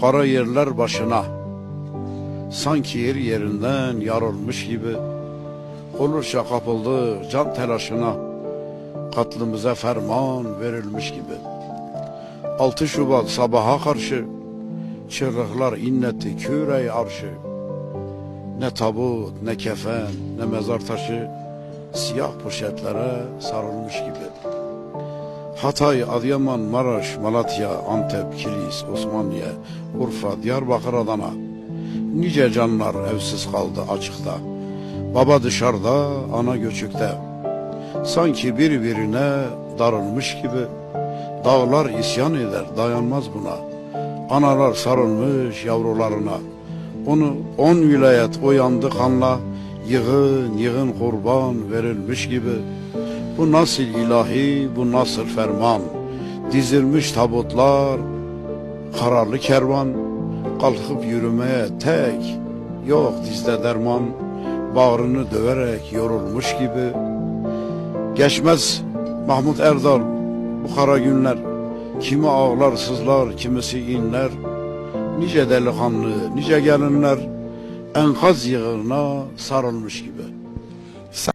Kara yerler başına. Sanki yer yerinden yarılmış gibi. Olursa kapıldı can telaşına. Katlımıza ferman verilmiş gibi. 6 Şubat sabaha karşı Çığlıklar inletti küreyi arşı. Ne tabut ne kefen ne mezar taşı Siyah poşetlere sarılmış gibi Hatay, Adıyaman, Maraş, Malatya, Antep, Kilis, Osmaniye, Urfa, Diyarbakır, Adana. Nice canlar evsiz kaldı açıkta. Baba dışarıda, ana göçükte. Sanki birbirine darılmış gibi. Dağlar isyan eder, dayanmaz buna. Analar sarılmış yavrularına. Onu on vilayet oyandı kanla. Yığın yığın kurban verilmiş gibi. Bu nasıl ilahi, bu nasıl ferman? Dizilmiş tabutlar, kararlı kervan, kalkıp yürümeye tek, yok dizde derman, bağrını döverek yorulmuş gibi. Geçmez Mahmut Erdal bu kara günler, kimi ağlar sızlar, kimisi inler, nice delikanlı, nice gelinler, enkaz yığına sarılmış gibi.